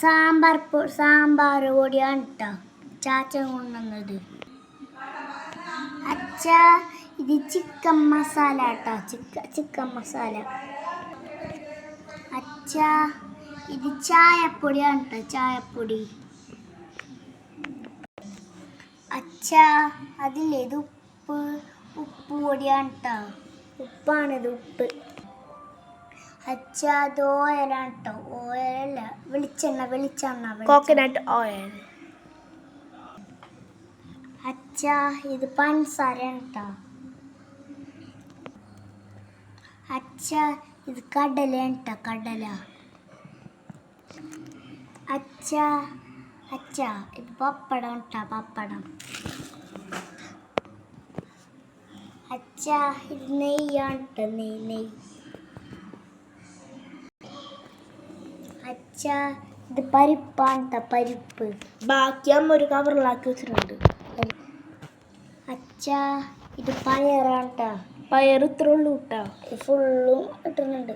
സാമ്പാർ സാമ്പാർ പൊടിയാണ് കേട്ടോ ചാച്ച കൊണ്ടുവന്നത്. അച്ഛ ഇത് ചിക്കൻ മസാല കേട്ടോ ചിക്ക ചിക്കൻ മസാല. അച്ഛ ഇത് ചായപ്പൊടിയാണ് കേട്ടോ ചായപ്പൊടി. അച്ഛ അതില്ലേ ഇത് ഉപ്പ് ഉപ്പ് പൊടിയാണ് കേട്ടോ ഉപ്പാണിത് ഉപ്പ്. അച്ഛ അത് ഓയിലാണ് കേട്ടോ ഓയിലല്ല. വെളിച്ചെണ്ണ വെളിച്ചെണ്ണ. കോക്കനട്ട് ഓയിൽ അച്ചാ ഇത് പഞ്ചസാരയാണ് കേട്ടോ അച്ചാ ഇത് കടലയാണ് കേട്ടോ കടല. അച്ചാ അച്ചാ ഇത് പപ്പടം കേട്ടോ പപ്പടം. അച്ചാ ഇത് നെയ്യാണ് കേട്ടോ നെയ്യ് നെയ്യ് അച്ഛ ഇത് പരിപ്പാണ് കേട്ടോ പരിപ്പ്. ബാക്കി ഒരു കവറിലാക്കി വെച്ചിട്ടുണ്ട്. അച്ഛ ഇത് പയറാണ് പയർ ഇത്ര ഉള്ളൂ കേട്ടോ ഫുള്ളും ഇട്ടുന്നുണ്ട്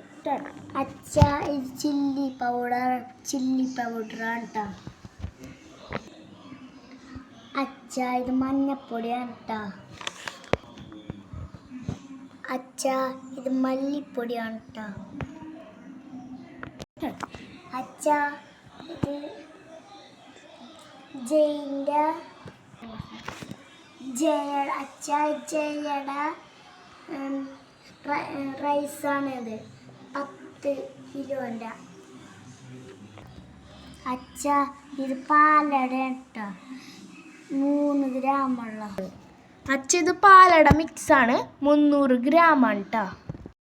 അച്ഛ ഇത് ചില്ലി പൗഡർ ചില്ലി പൗഡറാണ് കേട്ടോ അച്ഛ ഇത് മഞ്ഞപ്പൊടിയാണ് കേട്ടോ അച്ഛ ഇത് മല്ലിപ്പൊടിയാണ് കേട്ടോ അച്ഛ ഇത് ജയിന്റെ ജയ അച്ഛ ജയയുടെ റൈസാണിത്. പത്ത് കിലോന്റെ. അച്ഛ ഇത് പാലട കേട്ടോ. മൂന്ന് ഗ്രാമുള്ള അച്ഛ ഇത് പാലട മിക്സാണ് മുന്നൂറ് ഗ്രാമാണ് കേട്ടോ